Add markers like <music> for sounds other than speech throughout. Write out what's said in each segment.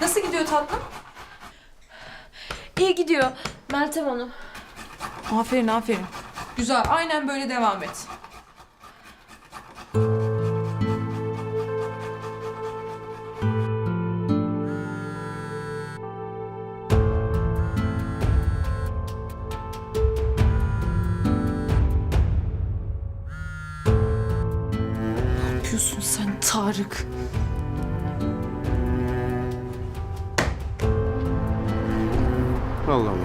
gidiyor tatlım? İyi gidiyor. Meltem Hanım. Aferin aferin. Güzel aynen böyle devam et. Ne yapıyorsun sen Tarık? Allah Allah.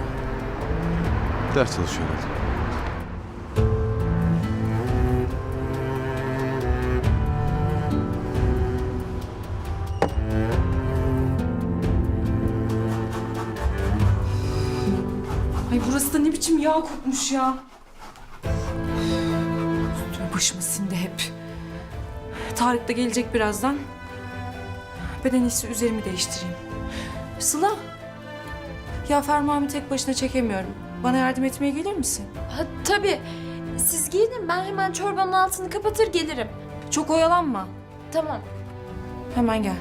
Ders çalışıyor herhalde. Ay burası da ne biçim yağ kokmuş ya. Üstüme başıma sindi hep. Tarık da gelecek birazdan. Ben en iyisi üzerimi değiştireyim. Sıla. Ya fermuarımı tek başına çekemiyorum. Bana yardım etmeye gelir misin? Ha, tabii. Siz giyinin ben hemen çorbanın altını kapatır gelirim. Çok oyalanma. Tamam. Hemen gel.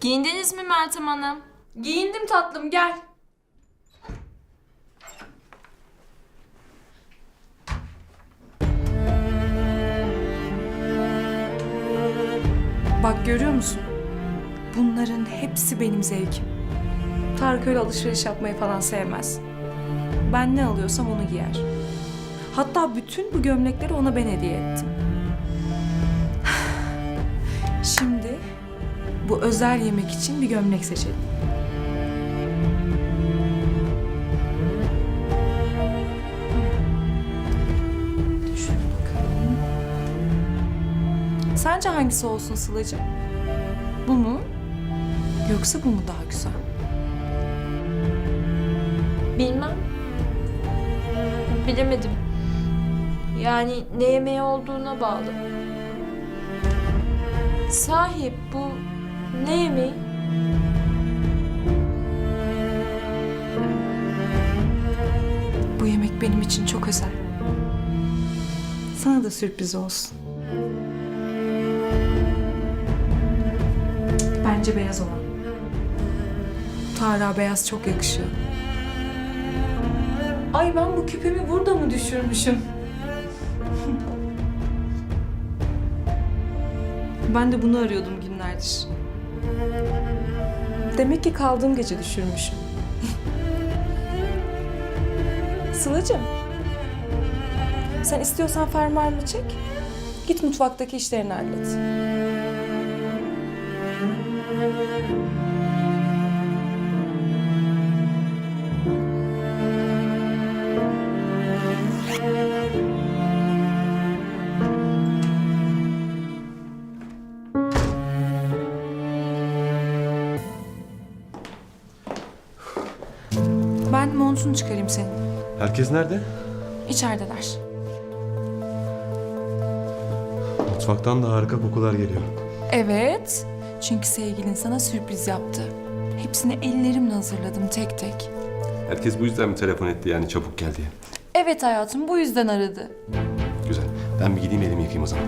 Giyindiniz mi Meltem Hanım? Giyindim tatlım gel. Bak görüyor musun? Bunların hepsi benim zevkim. Tarık öyle alışveriş yapmayı falan sevmez. Ben ne alıyorsam onu giyer. Hatta bütün bu gömlekleri ona ben hediye ettim. <sighs> Şimdi bu özel yemek için bir gömlek seçelim. Düşün bakalım. Sence hangisi olsun Sıla'cığım? Bu mu? Yoksa bu mu daha güzel? Bilmem. Bilemedim. Yani ne yemeği olduğuna bağlı. Sahip bu ne yemeği? Bu yemek benim için çok özel. Sana da sürpriz olsun. Bence beyaz olan. Tara beyaz çok yakışıyor. Ay ben bu küpemi burada mı düşürmüşüm? ben de bunu arıyordum günlerdir. Demek ki kaldığım gece düşürmüşüm. Sıla'cığım. Sen istiyorsan fermuarını çek. Git mutfaktaki işlerini hallet. Ben montunu çıkarayım senin. Herkes nerede? İçerideler. Mutfaktan da harika kokular geliyor. Evet. Çünkü sevgilin sana sürpriz yaptı. Hepsini ellerimle hazırladım tek tek. Herkes bu yüzden mi telefon etti yani çabuk gel diye? Evet hayatım bu yüzden aradı. Güzel. Ben bir gideyim elimi yıkayayım o zaman.